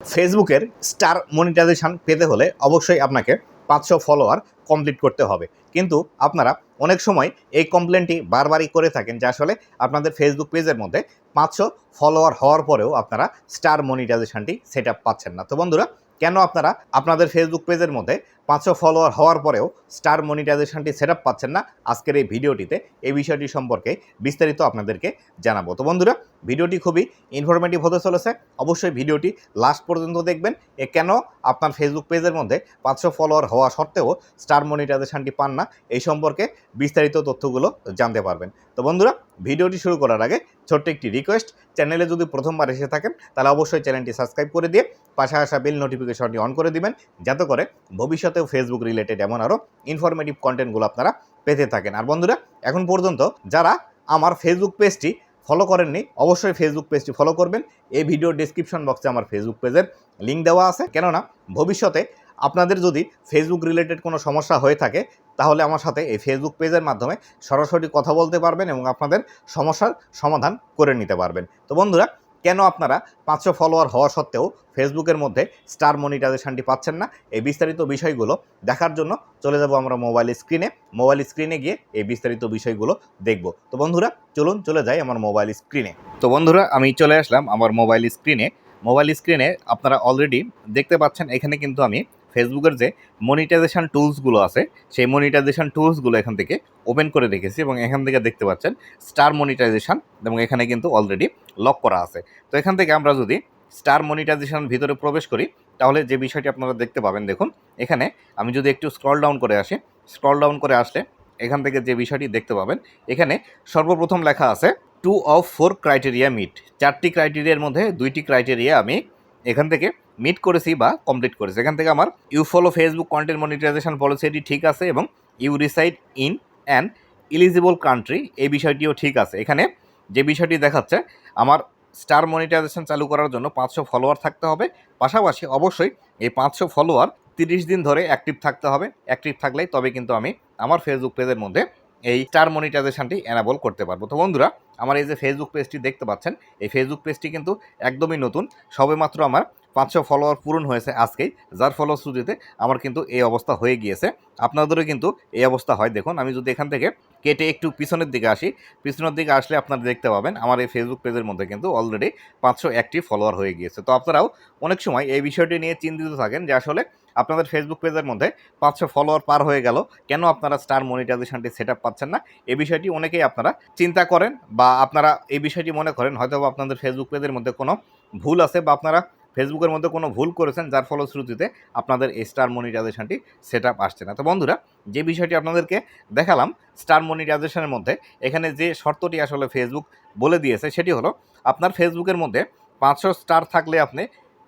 ফেসবুকের star monetization পেতে হলে অবশ্যই আপনাকে পাঁচশো ফলোয়ার কমপ্লিট করতে হবে। কিন্তু আপনারা অনেক সময় এই কমপ্লেনটি বারবারই করে থাকেন যে আসলে আপনাদের ফেসবুক পেজের মধ্যে পাঁচশো ফলোয়ার হওয়ার পরেও আপনারা স্টার মনিটাইজেশনটি সেট পাচ্ছেন না। তো বন্ধুরা, কেন আপনারা আপনাদের ফেসবুক পেজের মধ্যে পাঁচশো ফলোয়ার হওয়ার পরেও স্টার মনিটাইজেশনটি সেট পাচ্ছেন না? আজকের এই ভিডিওটিতে এই বিষয়টি সম্পর্কে বিস্তারিত আপনাদেরকে জানাব। তো বন্ধুরা ভিডিওটি খুবই ইনফরমেটিভ হতে চলেছে। অবশ্যই ভিডিওটি লাস্ট পর্যন্ত দেখবেন। এ কেন? আপনার ফেসবুক পেজের মধ্যে পাঁচশো ফলোয়ার হওয়া সত্ত্বেও স্টার মনিটাইজেশনটি পান না, এই সম্পর্কে বিস্তারিত তথ্যগুলো জানতে পারবেন। তো বন্ধুরা, ভিডিওটি শুরু করার আগে ছোট্ট একটি রিকোয়েস্ট চ্যানেলে যদি প্রথমবার এসে থাকেন, তাহলে অবশ্যই চ্যানেলটি সাবস্ক্রাইব করে দিয়ে পাশে আসা বেল নোটিফিকেশনটি অন করে দিবেন, যাতে করে ভবিষ্যতেও ফেসবুক রিলেটেড এমন আরও ইনফরমেটিভ কন্টেন্টগুলো আপনারা পেতে থাকেন। আর বন্ধুরা, এখন পর্যন্ত যারা আমার ফেসবুক পেজটি ফলো করেননি, অবশ্যই ফেসবুক পেজটি ফলো করবেন। এই ভিডিওর ডিসক্রিপশন বক্সে আমার ফেসবুক পেজের লিঙ্ক দেওয়া আছে। কেননা, ভবিষ্যতে আপনাদের যদি ফেসবুক রিলেটেড কোনো সমস্যা হয়ে থাকে, তাহলে আমার সাথে এই ফেসবুক পেজের মাধ্যমে সরাসরি কথা বলতে পারবেন এবং আপনাদের সমস্যার সমাধান করে নিতে পারবেন। তো বন্ধুরা, কেন আপনারা পাঁচশো ফলোয়ার হওয়া সত্ত্বেও ফেসবুকের মধ্যে স্টার মনিটাইজেশনটি পাচ্ছেন না? এই বিস্তারিত বিষয়গুলো দেখার জন্য চলে যাব আমরা মোবাইল স্ক্রিনে মোবাইল স্ক্রিনে গিয়ে এই বিস্তারিত বিষয়গুলো দেখব। তো বন্ধুরা চলুন চলে যাই আমার মোবাইল স্ক্রিনে তো বন্ধুরা, আমি চলে আসলাম আমার মোবাইল স্ক্রিনে মোবাইল স্ক্রিনে আপনারা অলরেডি দেখতে পাচ্ছেন, এখানে কিন্তু আমি ফেসবুকের যে মনিটাইজেশন টুলসগুলো আছে, সেই মনিটাইজেশন টুলসগুলো এখান থেকে ওপেন করে রেখেছি এবং এখান থেকে দেখতে পাচ্ছেন স্টার মনিটাইজেশন এবং এখানে কিন্তু অলরেডি লক করা আছে। তো এখান থেকে আমরা যদি স্টার মনিটাইজেশান ভিতরে প্রবেশ করি, তাহলে যে বিষয়টি আপনারা দেখতে পাবেন, দেখুন, এখানে আমি যদি একটু স্ক্রল ডাউন করে আসি স্ক্রল ডাউন করে আসলে এখান থেকে যে বিষয়টি দেখতে পাবেন, এখানে সর্বপ্রথম লেখা আছে two of four criteria meet চারটি ক্রাইটেরিয়ার মধ্যে দুইটি ক্রাইটেরিয়া আমি এখান থেকে মিট করেছি বা কমপ্লিট করেছি। এখান থেকে আমার you follow Facebook content monetisation পলিসিটি ঠিক আছে এবং you reside in an eligible country এই বিষয়টিও ঠিক আছে। এখানে যে বিষয়টি দেখাচ্ছে, আমার স্টার মনিটাইজেশন চালু করার জন্য পাঁচশো ফলোয়ার থাকতে হবে। পাশাপাশি অবশ্যই এই পাঁচশো ফলোয়ার তিরিশ দিন ধরে অ্যাক্টিভ থাকতে হবে। অ্যাক্টিভ থাকলে তবে কিন্তু আমি আমার ফেসবুক পেজের মধ্যে এই স্টার মনিটাইজেশনটি অ্যানাবল করতে পারব। তো বন্ধুরা, আমার এই যে ফেসবুক পেজটি দেখতে পাচ্ছেন, এই ফেসবুক পেজটি কিন্তু একদমই নতুন। সবেমাত্র আমার পাঁচশো ফলোয়ার পূরণ হয়েছে আজকেই, যার ফলশ্রুতিতে আমার কিন্তু এই অবস্থা হয়ে গিয়েছে। আপনাদেরও কিন্তু এই অবস্থা হয়। দেখুন, আমি যদি এখান থেকে কেটে একটু পিছনের দিকে আসি, পিছনের দিকে আসলে আপনারা দেখতে পাবেন আমার এই ফেসবুক পেজের মধ্যে কিন্তু অলরেডি পাঁচশো অ্যাক্টিভ ফলোয়ার হয়ে গিয়েছে। তো আপনারাও অনেক সময় এই বিষয়টি নিয়ে চিন্তিত থাকেন যে আসলে আপনাদের ফেসবুক পেজের মধ্যে পাঁচশো ফলোয়ার পার হয়ে গেল, কেন আপনারা স্টার মনিটাইজেশনটি সেট আপ পাচ্ছেন না? এই বিষয়টি অনেকেই আপনারা চিন্তা করেন বা আপনারা এই বিষয়টি মনে করেন হয়তো আপনাদের ফেসবুক পেজের মধ্যে কোনো ভুল আছে বা আপনারা ফেসবুকের মধ্যে কোনো ভুল করেছেন, যার ফলশ্রুতিতে আপনাদের এই স্টার মনিটাইজেশনটি সেট আপ আসছে না। তো বন্ধুরা, যে বিষয়টি আপনাদেরকে দেখালাম স্টার মনিটাইজেশনের মধ্যে, এখানে যে শর্তটি আসলে ফেসবুক বলে দিয়েছে, সেটি হলো আপনার ফেসবুকের মধ্যে পাঁচশো স্টার থাকলে আপনি,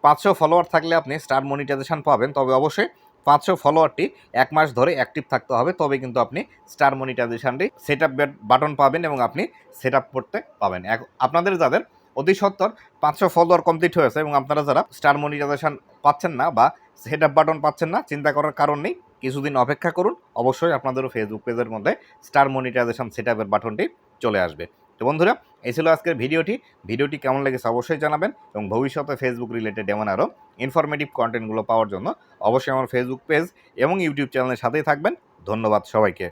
পাঁচশো ফলোয়ার থাকলে আপনি স্টার মনিটাইজেশন পাবেন। তবে অবশ্যই পাঁচশো ফলোয়ারটি এক মাস ধরে অ্যাক্টিভ থাকতে হবে, তবে কিন্তু আপনি স্টার মনিটাইজেশনটি সেট আপ বাটন পাবেন এবং আপনি সেট আপ করতে পাবেন। আপনাদের যাদের অতি সত্তর, পাঁচশো ফলোয়ার কমপ্লিট হয়েছে এবং আপনারা যারা স্টার মনিটাইজেশন পাচ্ছেন না বা সেট আপ বাটন পাচ্ছেন না, চিন্তা করার কারণ নেই। কিছুদিন অপেক্ষা করুন, অবশ্যই আপনাদেরও ফেসবুক পেজের মধ্যে স্টার মনিটাইজেশন সেট আপের বাটনটি চলে আসবে। তো বন্ধুরা, এই ছিল আজকের ভিডিওটি। ভিডিওটি কেমন লেগেছে অবশ্যই জানাবেন এবং ভবিষ্যতে ফেসবুক রিলেটেড এমন আরও ইনফরমেটিভ কন্টেন্টগুলো পাওয়ার জন্য অবশ্যই আমার ফেসবুক পেজ এবং ইউটিউব চ্যানেলের সাথেই থাকবেন। ধন্যবাদ সবাইকে।